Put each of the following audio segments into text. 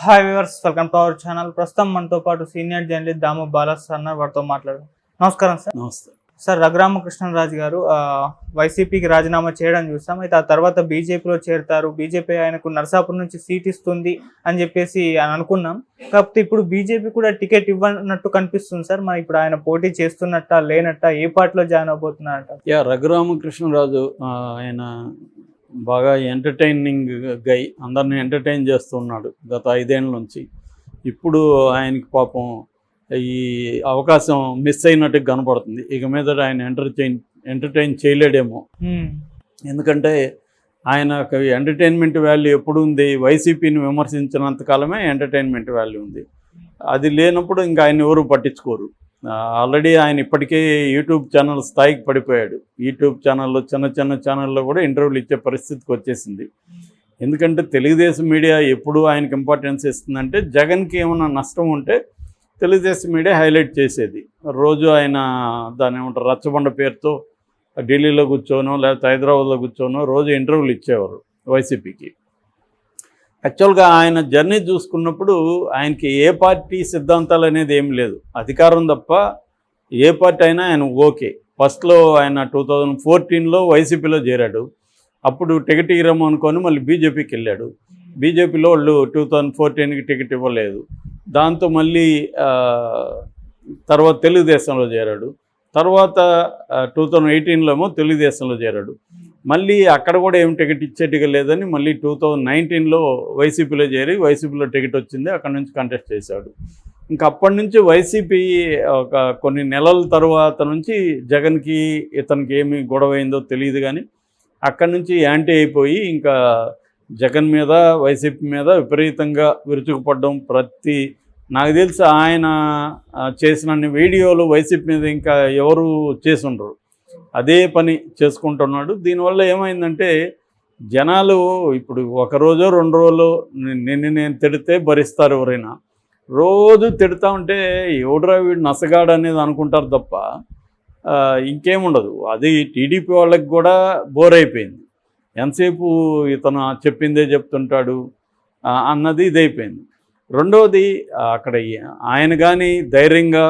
Hi viewers welcome to our channel ప్రస్తుతం మనతో పాటు సీనియర్ జర్నలిస్ట్ దాము బాలాస్ అన్న వారితో మాట్లాడు నమస్కారం సార్ నమస్తే. సార్ రఘురామకృష్ణరాజు గారు వైసీపీకి రాజీనామా చేయడం చూసాం. అయితే ఆ తర్వాత బీజేపీలో చేరుతారు. బీజేపీ ఆయనకు నరసాపురం నుంచి సీట్ ఇస్తుంది అని చెప్పేసి అని అనుకున్నాం. కాకపోతే ఇప్పుడు బీజేపీ కూడా టికెట్ ఇవ్వనట్టు కనిపిస్తుంది సార్ మరి ఇప్పుడు ఆయన పోటీ చేస్తున్నట్ట లేనట్ట ఏ పార్టీలో జాయిన్ అవబోతున్నారట? యా రఘురామకృష్ణరాజు ఆయన బాగా ఎంటర్టైనింగ్ గై అందరిని ఎంటర్టైన్ చేస్తున్నాడు గత ఐదేళ్ళ నుంచి. ఇప్పుడు ఆయనకి పాపం ఈ అవకాశం మిస్ అయినట్టు కనపడుతుంది. ఇక మీద ఆయన ఎంటర్టైన్ ఎంటర్టైన్ చేయలేడేమో. హ్మ్. ఎందుకంటే ఆయనకు ఎంటర్టైన్మెంట్ వాల్యూ ఎప్పుడు ఉంది? వైసీపీని విమర్శించినంత కాలమే ఎంటర్టైన్మెంట్ వాల్యూ ఉంది. అది లేనప్పుడు ఇంకా ఆయన ఎవరు పట్టించుకోరు. ఆల్రెడీ ఆయన ఇప్పటికే యూట్యూబ్ ఛానల్ స్థాయికి పడిపోయాడు. యూట్యూబ్ ఛానల్లో చిన్న చిన్న ఛానల్లో కూడా ఇంటర్వ్యూలు ఇచ్చే పరిస్థితికి వచ్చేసింది. ఎందుకంటే తెలుగుదేశం మీడియా ఎప్పుడు ఆయనకి ఇంపార్టెన్స్ ఇస్తుందంటే జగన్కి ఏమైనా నష్టం ఉంటే తెలుగుదేశం మీడియా హైలైట్ చేసేది. రోజు ఆయన దాని ఏమంటారు రచ్చబండ పేరుతో ఢిల్లీలో కూర్చోనో లేకపోతే హైదరాబాద్లో కూర్చోనో రోజు ఇంటర్వ్యూలు ఇచ్చేవారు వైసీపీకి. యాక్చువల్గా ఆయన జర్నీ చూసుకున్నప్పుడు ఆయనకి ఏ పార్టీ సిద్ధాంతాలు అనేది ఏం లేదు. అధికారం తప్ప ఏ పార్టీ అయినా ఆయన ఓకే. ఫస్ట్లో ఆయన టూ థౌజండ్ ఫోర్టీన్లో వైసీపీలో చేరాడు. అప్పుడు టికెట్ ఇవ్వము అనుకొని మళ్ళీ బీజేపీకి వెళ్ళాడు. బీజేపీలో వాళ్ళు టూ థౌజండ్ ఫోర్టీన్కి టికెట్ ఇవ్వలేదు. దాంతో మళ్ళీ తర్వాత తెలుగుదేశంలో చేరాడు. తర్వాత టూ థౌజండ్ ఎయిటీన్లో ఏమో తెలుగుదేశంలో చేరాడు. మళ్ళీ అక్కడ కూడా ఏం టికెట్ ఇచ్చేట్టుగా లేదని మళ్ళీ టూ థౌజండ్ నైన్టీన్లో వైసీపీలో చేరి వైసీపీలో టికెట్ వచ్చింది. అక్కడ నుంచి కంటెస్ట్ చేశాడు. ఇంకా అప్పటి నుంచి వైసీపీ ఒక కొన్ని నెలల తర్వాత నుంచి జగన్కి ఇతనికి ఏమి గొడవ అయిందో తెలియదు కానీ అక్కడి నుంచి యాంటీ అయిపోయి ఇంకా జగన్ మీద వైసీపీ మీద విపరీతంగా విరుచుకుపడడం ప్రతి నాకు తెలిసి ఆయన చేసిన వీడియోలు వైసీపీ మీద ఇంకా ఎవరు చేసి ఉండరు. అదే పని చేసుకుంటున్నాడు. దీనివల్ల ఏమైందంటే జనాలు ఇప్పుడు ఒక రోజు రెండు రోజులు నిన్ను నేను తిడితే భరిస్తారు ఎవరైనా. రోజు తిడతా ఉంటే ఎవడరా వీడు నసగాడు అనేది అనుకుంటారు తప్ప ఇంకేముండదు అది టీడీపీ వాళ్ళకి కూడా బోర్ అయిపోయింది. ఎంతసేపు ఇతను చెప్పిందే చెప్తుంటాడు అన్నది ఇదైపోయింది. రెండవది అక్కడ ఆయన కానీ ధైర్యంగా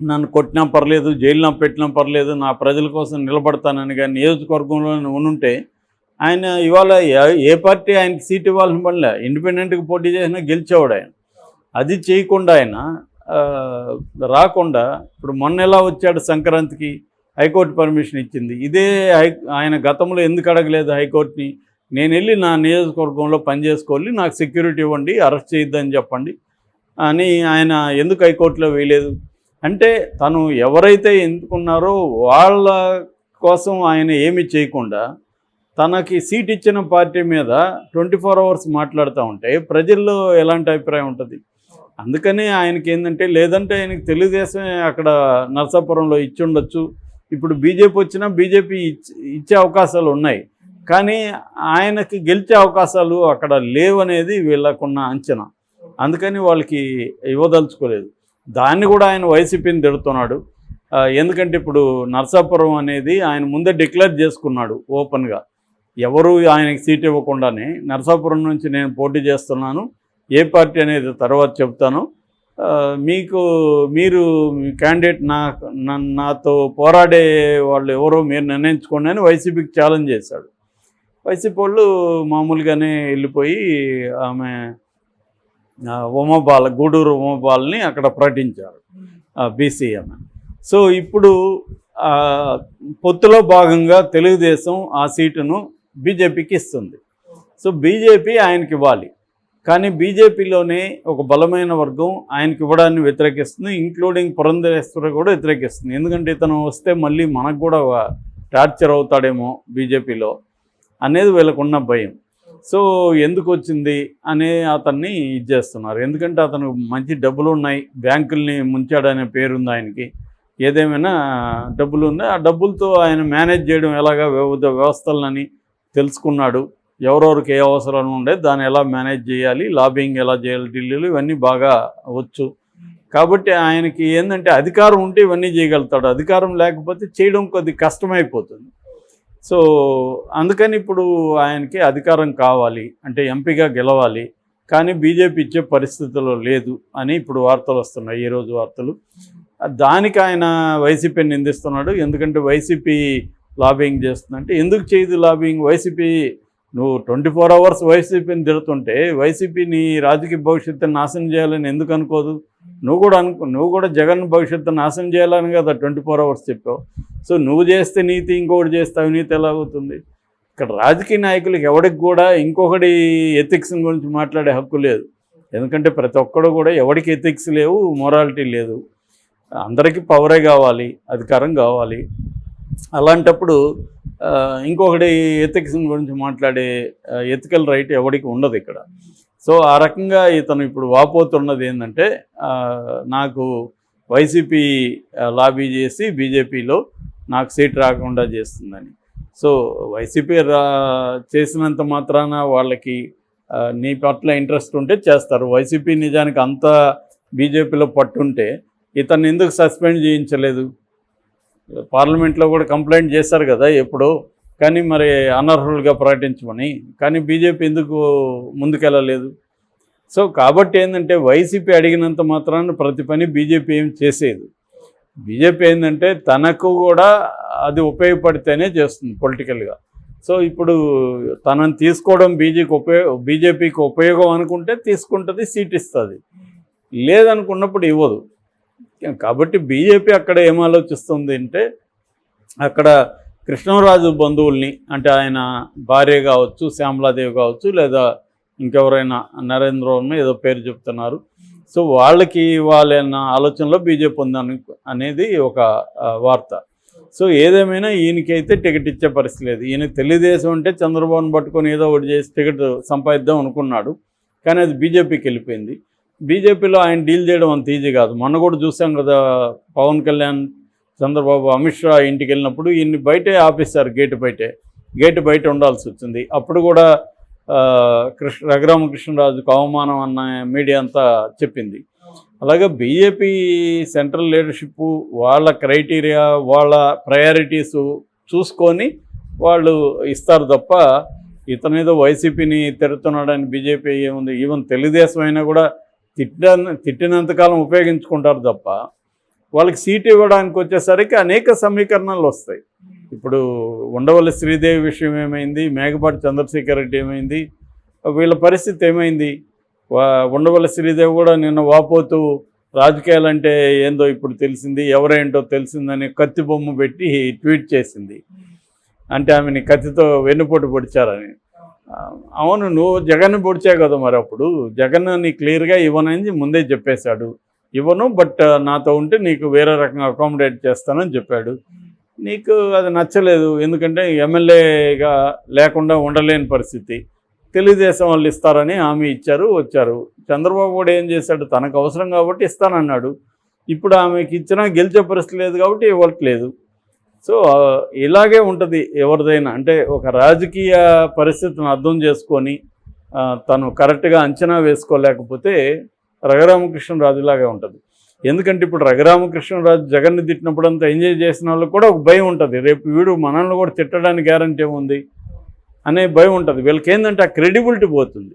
నన్ను కొట్టినా పర్లేదు జైల్లో పెట్టినా పర్లేదు నా ప్రజల కోసం నిలబడతానని కానీ నియోజకవర్గంలో ఉంటే ఆయన ఇవాళ ఏ- పార్టీ ఆయనకి సీట్ ఇవ్వాల్సిన పనిలే ఇండిపెండెంట్గా పోటీ చేసినా గెలిచేవాడు ఆయన. అది చేయకుండా ఆయన రాకుండా ఇప్పుడు మొన్న ఎలా వచ్చాడు సంక్రాంతికి హైకోర్టు పర్మిషన్ ఇచ్చింది. ఇదే హై ఆయన గతంలో ఎందుకు అడగలేదు హైకోర్టుని? నేను వెళ్ళి నా నియోజకవర్గంలో పనిచేసుకోవాలి నాకు సెక్యూరిటీ ఇవ్వండి అరెస్ట్ చేయొద్దని చెప్పండి అని ఆయన ఎందుకు హైకోర్టులో వేయలేదు? అంటే తను ఎవరైతే ఎందుకున్నారో వాళ్ళ కోసం ఆయన ఏమి చేయకుండా తనకి సీట్ ఇచ్చిన పార్టీ మీద ట్వంటీ ఫోర్ అవర్స్ మాట్లాడుతూ ఉంటే ప్రజల్లో ఎలాంటి అభిప్రాయం ఉంటుంది? అందుకని ఆయనకి ఏంటంటే లేదంటే ఆయనకి తెలుగుదేశమే అక్కడ నరసాపురంలో ఇచ్చి ఉండొచ్చు. ఇప్పుడు బీజేపీ వచ్చినా బీజేపీ ఇచ్చే అవకాశాలు ఉన్నాయి. కానీ ఆయనకి గెలిచే అవకాశాలు అక్కడ లేవనేది వీళ్ళకున్న అంచనా. అందుకని వాళ్ళకి ఇవ్వదలుచుకోలేదు. దాన్ని కూడా ఆయన వైసీపీని తిడుతున్నాడు. ఎందుకంటే ఇప్పుడు నరసాపురం అనేది ఆయన ముందే డిక్లేర్ చేసుకున్నాడు ఓపెన్గా. ఎవరు ఆయనకి సీట్ ఇవ్వకుండానే నరసాపురం నుంచి నేను పోటీ చేస్తున్నాను. ఏ పార్టీ అనేది తర్వాత చెప్తాను. మీకు మీరు క్యాండిడేట్ నా నాతో పోరాడే వాళ్ళు ఎవరో మీరు నిర్ణయించుకోండి అని వైసీపీకి ఛాలెంజ్ చేశాడు. వైసీపీ వాళ్ళు మామూలుగానే వెళ్ళిపోయి ఆమె ఉమబాల గూడూరు ఉమబాల్ని అక్కడ ప్రకటించారు బీసీఎం. సో ఇప్పుడు పొత్తులో భాగంగా తెలుగుదేశం ఆ సీటును బీజేపీకి ఇస్తుంది. సో బీజేపీ ఆయనకి ఇవ్వాలి. కానీ బీజేపీలోనే ఒక బలమైన వర్గం ఆయనకి ఇవ్వడాన్ని వ్యతిరేకిస్తుంది ఇంక్లూడింగ్ పురంధరేశ్వర కూడా వ్యతిరేకిస్తుంది. ఎందుకంటే ఇతను వస్తే మళ్ళీ మనకు కూడా టార్చర్ అవుతాడేమో బీజేపీలో అనేది వీళ్ళకున్న భయం. సో ఎందుకు వచ్చింది అనే అతన్ని ఇది చేస్తున్నారు. ఎందుకంటే అతను మంచి డబ్బులు ఉన్నాయి బ్యాంకుల్ని ముంచాడనే పేరుంది ఆయనకి. ఏదేమైనా డబ్బులు ఉన్నాయి ఆ డబ్బులతో ఆయన మేనేజ్ చేయడం ఎలాగా వివిధ వ్యవస్థలని తెలుసుకున్నాడు. ఎవరెవరికి ఏ అవసరాలు ఉండే దాన్ని ఎలా మేనేజ్ చేయాలి లాబింగ్ ఎలా చేయాలి ఢిల్లీలో ఇవన్నీ బాగా వచ్చు. కాబట్టి ఆయనకి ఏంటంటే అధికారం ఉంటే ఇవన్నీ చేయగలుగుతాడు. అధికారం లేకపోతే చేయడం కొద్ది కష్టమైపోతుంది. సో అందుకని ఇప్పుడు ఆయనకి అధికారం కావాలి అంటే ఎంపీగా గెలవాలి కానీ బీజేపీ ఇచ్చే పరిస్థితిలో లేదు అని ఇప్పుడు వార్తలు వస్తున్నాయి ఈ రోజు వార్తలు. దానికి ఆయన వైసీపీని నిందిస్తున్నాడు ఎందుకంటే వైసీపీ లాబింగ్ చేస్తుందంటే ఎందుకు చేయదు లాబింగ్? వైసీపీ నువ్వు ట్వంటీ ఫోర్ అవర్స్ వైసీపీని తిడుతుంటే వైసీపీని రాజకీయ భవిష్యత్తుని నాశనం చేయాలని ఎందుకు అనుకోదు? నువ్వు కూడా అనుకో నువ్వు కూడా జగన్ భవిష్యత్తు నాశనం చేయాలని కదా ట్వంటీ ఫోర్ అవర్స్ చెప్పావు. సో నువ్వు చేస్తే నీతి ఇంకొకటి చేస్తే అవినీతి ఎలా అవుతుంది? ఇక్కడ రాజకీయ నాయకులకి ఎవరికి కూడా ఇంకొకటి ఎథిక్స్ గురించి మాట్లాడే హక్కు లేదు. ఎందుకంటే ప్రతి ఒక్కడు కూడా ఎవరికి ఎథిక్స్ లేవు మొరాలిటీ లేదు. అందరికీ పవరే కావాలి అధికారం కావాలి. అలాంటప్పుడు ఇంకొకటి ఎథిక్స్ గురించి మాట్లాడే ఎథికల్ రైట్ ఎవరికి ఉండదు ఇక్కడ. సో ఆ రకంగా ఇతను ఇప్పుడు వాపోతున్నది ఏంటంటే నాకు వైసీపీ లాబీ చేసి బీజేపీలో నాకు సీట్ రాకుండా చేస్తుందని. సో వైసీపీ రా చేసినంత మాత్రాన వాళ్ళకి నీ పట్ల ఇంట్రెస్ట్ ఉంటే చేస్తారు. వైసీపీ నిజానికి అంత బీజేపీలో పట్టుంటే ఇతన్ని ఎందుకు సస్పెండ్ చేయించలేదు? పార్లమెంట్లో కూడా కంప్లైంట్ చేశారు కదా ఎప్పుడో కానీ మరి అనర్హులుగా ప్రకటించమని కానీ బీజేపీ ఎందుకు ముందుకెళ్ళలేదు? సో కాబట్టి ఏంటంటే వైసీపీ అడిగినంత మాత్రాన ప్రతి పని బీజేపీ ఏం చేసేది? బీజేపీ ఏంటంటే తనకు కూడా అది ఉపయోగపడితేనే చేస్తుంది పొలిటికల్గా. సో ఇప్పుడు తనని తీసుకోవడం బీజేపీకి ఉపయోగ బీజేపీకి ఉపయోగం అనుకుంటే తీసుకుంటుంది సీట్ ఇస్తుంది. లేదనుకున్నప్పుడు ఇవ్వదు. కాబట్టి బీజేపీ అక్కడ ఏం ఆలోచిస్తుంది అంటే అక్కడ కృష్ణరాజు బంధువుల్ని అంటే ఆయన భార్య కావచ్చు శ్యామలాదేవి కావచ్చు లేదా ఇంకెవరైనా నరేంద్ర ఏదో పేరు చెప్తున్నారు సో వాళ్ళకి వాళ్ళ ఆలోచనలో బీజేపీ ఉందని అనేది ఒక వార్త. సో ఏదేమైనా ఈయనకైతే టికెట్ ఇచ్చే పరిస్థితి లేదు. ఈయన తెలుగుదేశం అంటే చంద్రబాబును పట్టుకొని ఏదో ఒకటి చేసి టికెట్ సంపాదిద్దాం అనుకున్నాడు. కానీ అది బీజేపీకి వెళ్ళిపోయింది. బీజేపీలో ఆయన డీల్ చేయడం అంత ఈజీ కాదు. మొన్న కూడా చూసాం కదా పవన్ కళ్యాణ్ చంద్రబాబు అమిత్ షా ఇంటికి వెళ్ళినప్పుడు ఈయన్ని బయటే ఆపేశారు గేటు బయటే. గేటు బయట ఉండాల్సి వచ్చింది. అప్పుడు కూడా కృష్ణ రఘురామకృష్ణరాజుకు అవమానం అన్న మీడియా అంతా చెప్పింది. అలాగే బీజేపీ సెంట్రల్ లీడర్షిప్ వాళ్ళ క్రైటీరియా వాళ్ళ ప్రయారిటీస్ చూసుకొని వాళ్ళు ఇస్తారు తప్ప ఇతను ఏదో వైసీపీని తిడుతున్నాడని బీజేపీ ఏముంది? ఈవెన్ తెలుగుదేశం అయినా కూడా తిట్ట తిట్టినంతకాలం ఉపయోగించుకుంటారు తప్ప వాళ్ళకి సీట్ ఇవ్వడానికి వచ్చేసరికి అనేక సమీకరణాలు వస్తాయి. ఇప్పుడు ఉండవల్లి శ్రీదేవి విషయం ఏమైంది? మేఘపాటి చంద్రశేఖర్ రెడ్డి ఏమైంది? వీళ్ళ పరిస్థితి ఏమైంది? వా- ఉండవల్లి శ్రీదేవి కూడా నిన్న వాపోతూ రాజకీయాలంటే ఏందో ఇప్పుడు తెలిసింది ఎవరేంటో తెలిసిందని కత్తి బొమ్మ పెట్టి ట్వీట్ చేసింది. అంటే ఆమెని కత్తితో వెన్నుపోటు పొడిచారని. అవును నువ్వు జగన్ పొడిచావు కదా మరి అప్పుడు? జగన్ నీ క్లియర్గా ఇవ్వనని ముందే చెప్పేశాడు. ఇవ్వను బట్ నాతో ఉంటే నీకు వేరే రకంగా అకామిడేట్ చేస్తానని చెప్పాడు. నీకు అది నచ్చలేదు ఎందుకంటే ఎమ్మెల్యేగా లేకుండా ఉండలేని పరిస్థితి. తెలుగుదేశం వాళ్ళు ఇస్తారని హామీ ఇచ్చారు వచ్చారు. చంద్రబాబు కూడా ఏం చేశాడు తనకు అవసరం కాబట్టి ఇస్తానన్నాడు. ఇప్పుడు ఆమెకి ఇచ్చినా గెలిచే పరిస్థితి లేదు కాబట్టి ఇవ్వట్లేదు. సో ఇలాగే ఉంటుంది ఎవరిదైనా. అంటే ఒక రాజకీయ పరిస్థితిని అర్థం చేసుకొని తను కరెక్ట్గా అంచనా వేసుకోలేకపోతే రఘురామకృష్ణరాజులాగే ఉంటుంది. ఎందుకంటే ఇప్పుడు రఘురామకృష్ణరాజు జగన్ని తిట్టినప్పుడు అంతా ఎంజాయ్ చేసిన వాళ్ళకి కూడా ఒక భయం ఉంటుంది. రేపు వీడు మనల్ని కూడా తిట్టడానికి గ్యారంటీ ఏముంది? అనే భయం ఉంటుంది. వీళ్ళకి ఏంటంటే ఆ క్రెడిబిలిటీ పోతుంది.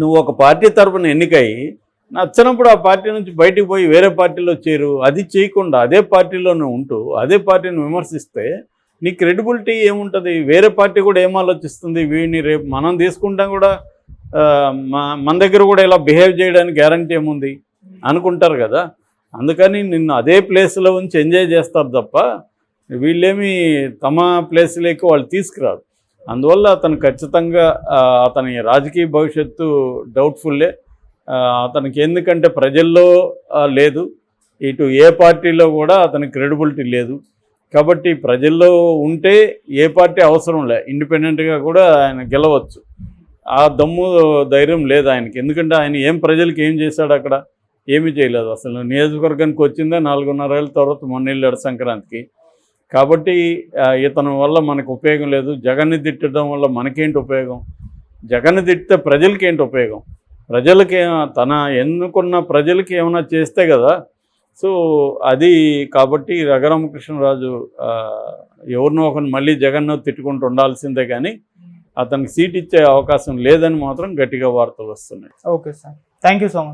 నువ్వు ఒక పార్టీ తరఫున ఎన్నికయి నచ్చినప్పుడు ఆ పార్టీ నుంచి బయటికి పోయి వేరే పార్టీలో చేరు. అది చేయకుండా అదే పార్టీలోనే ఉంటూ అదే పార్టీని విమర్శిస్తే నీ క్రెడిబిలిటీ ఏముంటుంది? వేరే పార్టీ కూడా ఏం ఆలోచిస్తుంది? వీడిని రేపు మనం తీసుకుంటాం కూడా మన దగ్గర కూడా ఇలా బిహేవ్ చేయడానికి గ్యారంటీ ఏముంది? అనుకుంటారు కదా. అందుకని నిన్ను అదే ప్లేస్లో ఉంచి ఎంజాయ్ చేస్తారు తప్ప వీళ్ళేమి తమ ప్లేస్లోకి వాళ్ళు తీసుకురారు. అందువల్ల అతను ఖచ్చితంగా అతని రాజకీయ భవిష్యత్తు డౌట్ఫుల్లే. అతనికి ఎందుకంటే ప్రజల్లో లేదు. ఇటు ఏ పార్టీలో కూడా అతనికి క్రెడిబిలిటీ లేదు. కాబట్టి ప్రజల్లో ఉంటే ఏ పార్టీ అవసరం లే. ఇండిపెండెంట్గా కూడా ఆయన గెలవచ్చు. ఆ దమ్ము ధైర్యం లేదు ఆయనకి. ఎందుకంటే ఆయన ఏం ప్రజలకి ఏం చేశాడు అక్కడ? ఏమీ చేయలేదు అసలు. నియోజకవర్గానికి వచ్చిందే నాలుగున్నర ఏళ్ళ తర్వాత మొన్న వెళ్ళాడు సంక్రాంతికి. కాబట్టి ఇతను ఇతని వల్ల మనకు ఉపయోగం లేదు. జగన్ని తిట్టడం వల్ల మనకేంటి ఉపయోగం? జగన్ని తిట్టితే ప్రజలకి ఏంటి ఉపయోగం? ప్రజలకి తన ఎన్నుకున్న ప్రజలకి ఏమైనా చేస్తే కదా. సో అది కాబట్టి రఘురామకృష్ణరాజు ఎవరినో ఒకరిని మళ్ళీ జగన్ తిట్టుకుంటూ ఉండాల్సిందే కానీ అతనికి సీట్ ఇచ్చే అవకాశం లేదని మాత్రం గట్టిగా వార్తలు వస్తున్నాయి. Okay sir. Thank you so much.